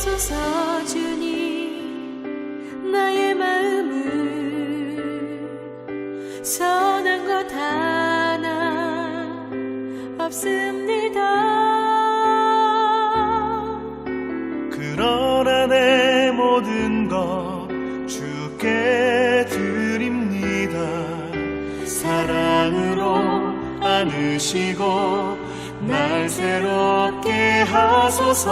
보소서 주님 나의 마음을 선한 것 하나 없습니다. 그러나 내 모든 것 주께 드립니다. 사랑으로 안으시고 날 새롭게 하소서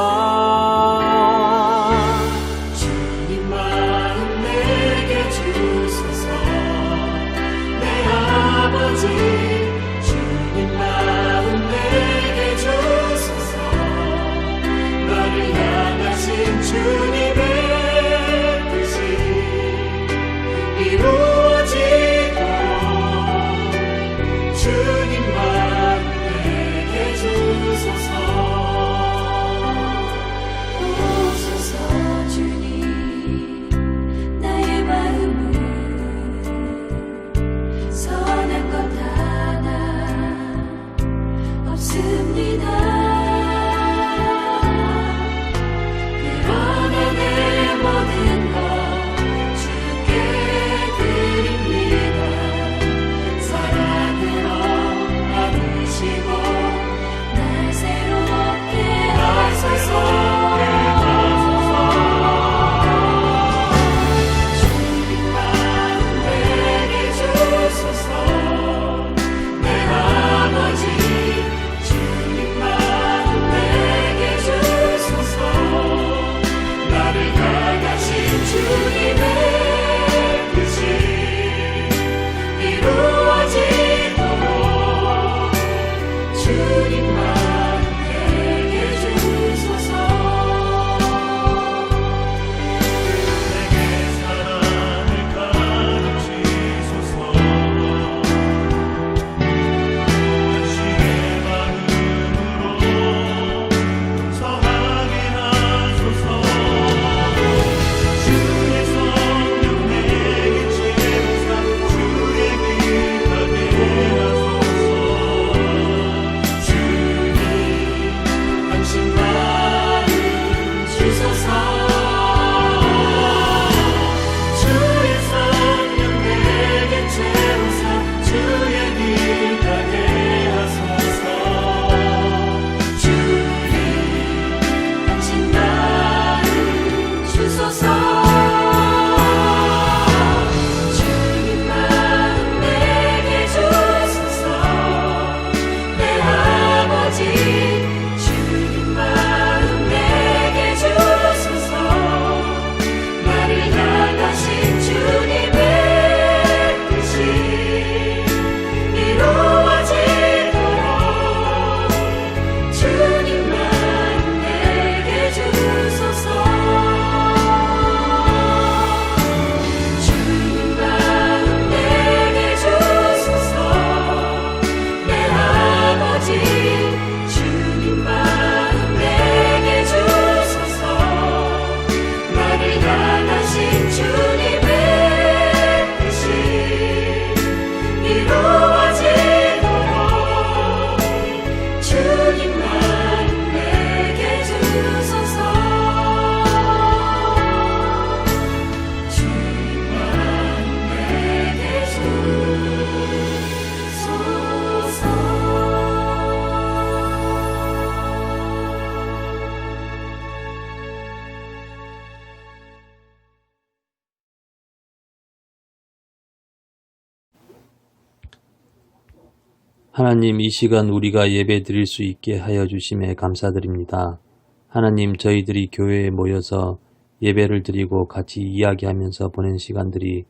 하나님 이 시간 우리가 예배 드릴 수 있게 하여 주심에 감사드립니다. 하나님 저희들이 교회에 모여서 예배를 드리고 같이 이야기하면서 보낸 시간들이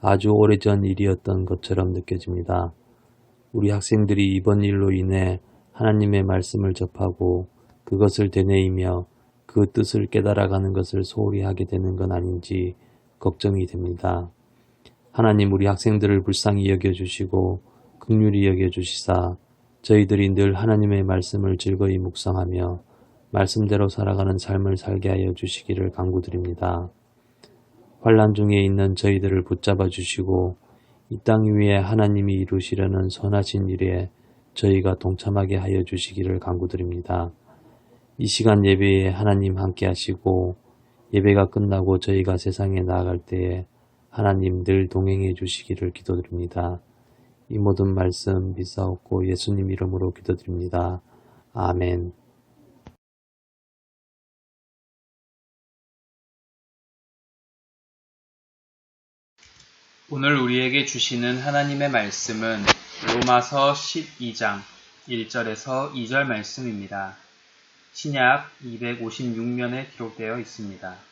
아주 오래전 일이었던 것처럼 느껴집니다. 우리 학생들이 이번 일로 인해 하나님의 말씀을 접하고 그것을 되뇌이며 그 뜻을 깨달아가는 것을 소홀히 하게 되는 건 아닌지 걱정이 됩니다. 하나님 우리 학생들을 불쌍히 여겨주시고 극률히 여겨 주시사 저희들이 늘 하나님의 말씀을 즐거이 묵상하며 말씀대로 살아가는 삶을 살게 하여 주시기를 간구드립니다. 환란 중에 있는 저희들을 붙잡아 주시고 이 땅 위에 하나님이 이루시려는 선하신 일에 저희가 동참하게 하여 주시기를 간구드립니다. 이 시간 예배에 하나님 함께 하시고 예배가 끝나고 저희가 세상에 나아갈 때에 하나님 늘 동행해 주시기를 기도드립니다. 이 모든 말씀 비싸옵고 예수님 이름으로 기도드립니다. 아멘. 오늘 우리에게 주시는 하나님의 말씀은 로마서 12장 1절에서 2절 말씀입니다. 신약 256면에 기록되어 있습니다.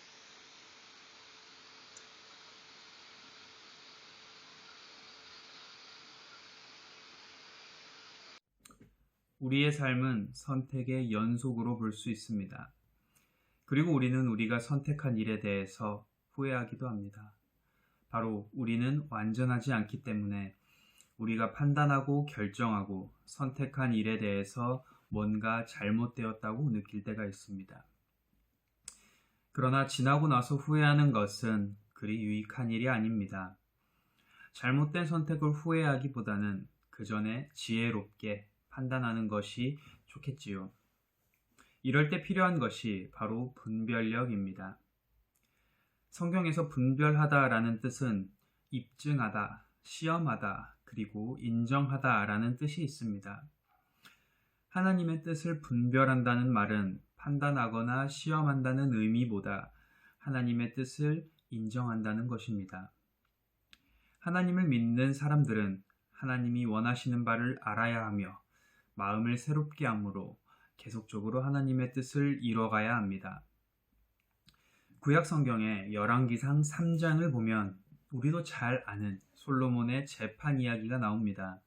우리의 삶은 선택의 연속으로 볼 수 있습니다. 그리고 우리는 우리가 선택한 일에 대해서 후회하기도 합니다. 바로 우리는 완전하지 않기 때문에 우리가 판단하고 결정하고 선택한 일에 대해서 뭔가 잘못되었다고 느낄 때가 있습니다. 그러나 지나고 나서 후회하는 것은 그리 유익한 일이 아닙니다. 잘못된 선택을 후회하기보다는 그 전에 지혜롭게 판단하는 것이 좋겠지요. 이럴 때 필요한 것이 바로 분별력입니다. 성경에서 분별하다라는 뜻은 입증하다, 시험하다, 그리고 인정하다라는 뜻이 있습니다. 하나님의 뜻을 분별한다는 말은 판단하거나 시험한다는 의미보다 하나님의 뜻을 인정한다는 것입니다. 하나님을 믿는 사람들은 하나님이 원하시는 바를 알아야 하며 마음을 새롭게 함으로 계속적으로 하나님의 뜻을 이뤄가야 합니다. 구약 성경의 열왕기상 3장을 보면 우리도 잘 아는 솔로몬의 재판 이야기가 나옵니다.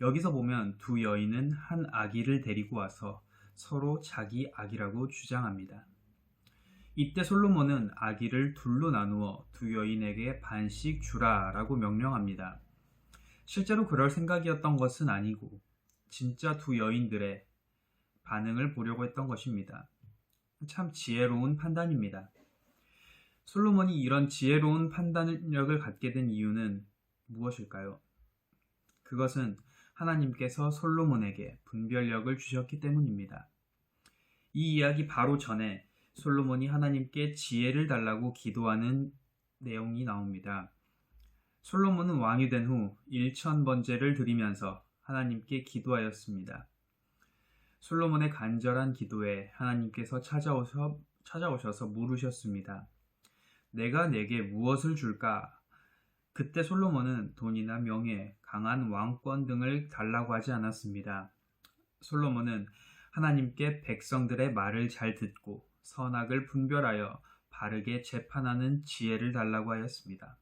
여기서 보면 두 여인은 한 아기를 데리고 와서 서로 자기 아기라고 주장합니다. 이때 솔로몬은 아기를 둘로 나누어 두 여인에게 반씩 주라라고 명령합니다. 실제로 그럴 생각이었던 것은 아니고 진짜 두 여인들의 반응을 보려고 했던 것입니다. 참 지혜로운 판단입니다. 솔로몬이 이런 지혜로운 판단력을 갖게 된 이유는 무엇일까요? 그것은 하나님께서 솔로몬에게 분별력을 주셨기 때문입니다. 이 이야기 바로 전에 솔로몬이 하나님께 지혜를 달라고 기도하는 내용이 나옵니다. 솔로몬은 왕이 된 후 1천 번제를 드리면서 하나님께 기도하였습니다. 솔로몬의 간절한 기도에 하나님께서 찾아오셔, 찾아오셔서 물으셨습니다. 내가 내게 무엇을 줄까? 그때 솔로몬은 돈이나 명예, 강한 왕권 등을 달라고 하지 않았습니다. 솔로몬은 하나님께 백성들의 말을 잘 듣고 선악을 분별하여 바르게 재판하는 지혜를 달라고 하였습니다.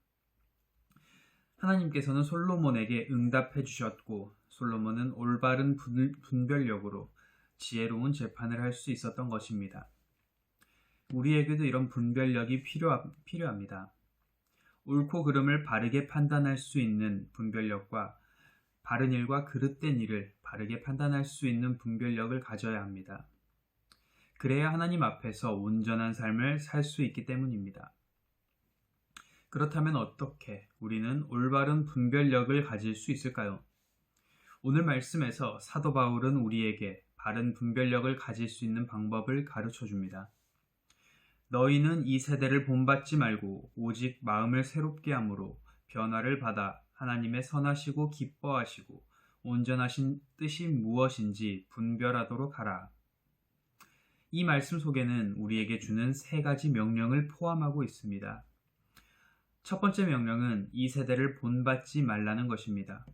하나님께서는 솔로몬에게 응답해 주셨고 솔로몬은 올바른 분별력으로 지혜로운 재판을 할 수 있었던 것입니다. 우리에게도 이런 분별력이 필요, 필요합니다. 옳고 그름을 바르게 판단할 수 있는 분별력과 바른 일과 그릇된 일을 바르게 판단할 수 있는 분별력을 가져야 합니다. 그래야 하나님 앞에서 온전한 삶을 살 수 있기 때문입니다. 그렇다면 어떻게 우리는 올바른 분별력을 가질 수 있을까요? 오늘 말씀에서 사도 바울은 우리에게 바른 분별력을 가질 수 있는 방법을 가르쳐 줍니다. 너희는 이 세대를 본받지 말고 오직 마음을 새롭게 함으로 변화를 받아 하나님의 선하시고 기뻐하시고 온전하신 뜻이 무엇인지 분별하도록 하라. 이 말씀 속에는 우리에게 주는 세 가지 명령을 포함하고 있습니다. 첫 번째 명령은 이 세대를 본받지 말라는 것입니다.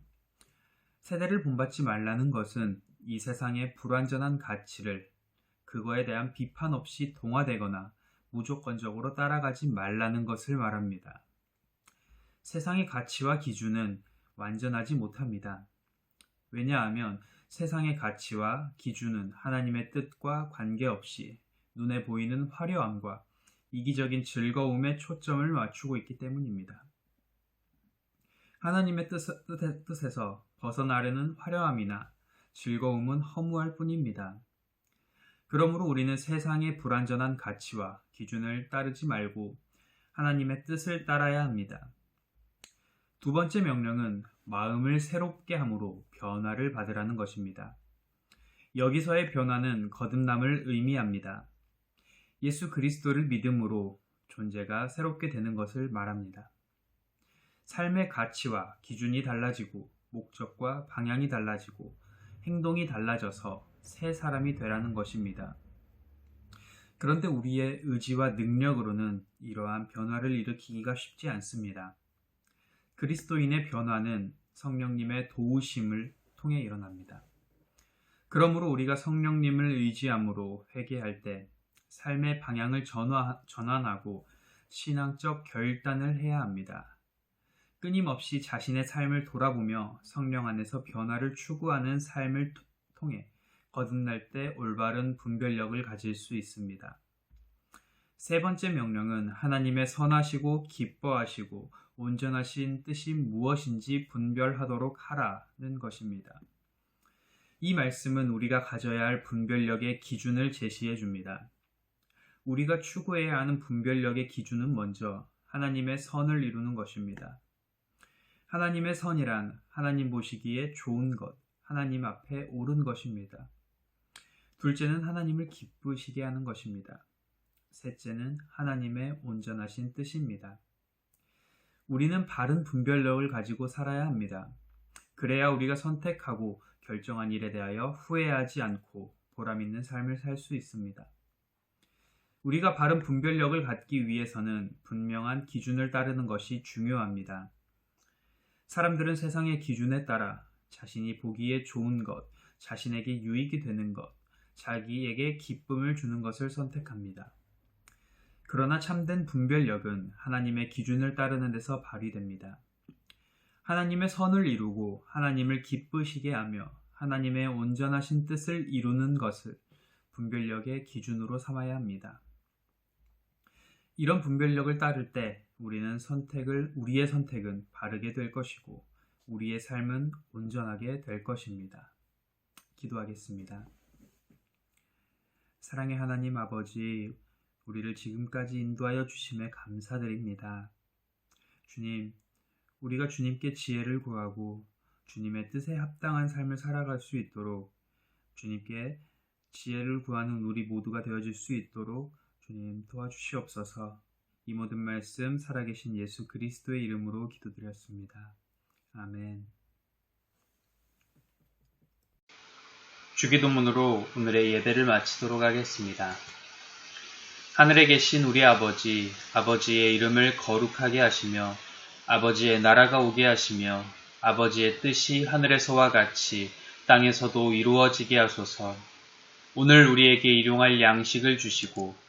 세대를 본받지 말라는 것은 이 세상의 불완전한 가치를 그거에 대한 비판 없이 동화되거나 무조건적으로 따라가지 말라는 것을 말합니다. 세상의 가치와 기준은 완전하지 못합니다. 왜냐하면 세상의 가치와 기준은 하나님의 뜻과 관계없이 눈에 보이는 화려함과 이기적인 즐거움에 초점을 맞추고 있기 때문입니다. 하나님의 뜻, 뜻, 뜻에서 벗어나려는 화려함이나 즐거움은 허무할 뿐입니다. 그러므로 우리는 세상의 불완전한 가치와 기준을 따르지 말고 하나님의 뜻을 따라야 합니다. 두 번째 명령은 마음을 새롭게 함으로 변화를 받으라는 것입니다. 여기서의 변화는 거듭남을 의미합니다. 예수 그리스도를 믿음으로 존재가 새롭게 되는 것을 말합니다. 삶의 가치와 기준이 달라지고 목적과 방향이 달라지고 행동이 달라져서 새 사람이 되라는 것입니다. 그런데 우리의 의지와 능력으로는 이러한 변화를 일으키기가 쉽지 않습니다. 그리스도인의 변화는 성령님의 도우심을 통해 일어납니다. 그러므로 우리가 성령님을 의지함으로 회개할 때 삶의 방향을 전환하고 신앙적 결단을 해야 합니다. 끊임없이 자신의 삶을 돌아보며 성령 안에서 변화를 추구하는 삶을 통해 거듭날 때 올바른 분별력을 가질 수 있습니다. 세 번째 명령은 하나님의 선하시고 기뻐하시고 온전하신 뜻이 무엇인지 분별하도록 하라는 것입니다. 이 말씀은 우리가 가져야 할 분별력의 기준을 제시해 줍니다. 우리가 추구해야 하는 분별력의 기준은 먼저 하나님의 선을 이루는 것입니다. 하나님의 선이란 하나님 보시기에 좋은 것, 하나님 앞에 옳은 것입니다. 둘째는 하나님을 기쁘시게 하는 것입니다. 셋째는 하나님의 온전하신 뜻입니다. 우리는 바른 분별력을 가지고 살아야 합니다. 그래야 우리가 선택하고 결정한 일에 대하여 후회하지 않고 보람 있는 삶을 살 수 있습니다. 우리가 바른 분별력을 갖기 위해서는 분명한 기준을 따르는 것이 중요합니다. 사람들은 세상의 기준에 따라 자신이 보기에 좋은 것, 자신에게 유익이 되는 것, 자기에게 기쁨을 주는 것을 선택합니다. 그러나 참된 분별력은 하나님의 기준을 따르는 데서 발휘됩니다. 하나님의 선을 이루고 하나님을 기쁘시게 하며 하나님의 온전하신 뜻을 이루는 것을 분별력의 기준으로 삼아야 합니다. 이런 분별력을 따를 때 우리는 선택을 우리의 선택은 바르게 될 것이고 우리의 삶은 온전하게 될 것입니다. 기도하겠습니다. 사랑의 하나님 아버지, 우리를 지금까지 인도하여 주심에 감사드립니다. 주님, 우리가 주님께 지혜를 구하고 주님의 뜻에 합당한 삶을 살아갈 수 있도록 주님께 지혜를 구하는 우리 모두가 되어질 수 있도록 주님 도와주시옵소서. 이 모든 말씀 살아계신 예수 그리스도의 이름으로 기도드렸습니다. 아멘. 주기도문으로 오늘의 예배를 마치도록 하겠습니다. 하늘에 계신 우리 아버지, 아버지의 이름을 거룩하게 하시며 아버지의 나라가 오게 하시며 아버지의 뜻이 하늘에서와 같이 땅에서도 이루어지게 하소서. 오늘 우리에게 일용할 양식을 주시고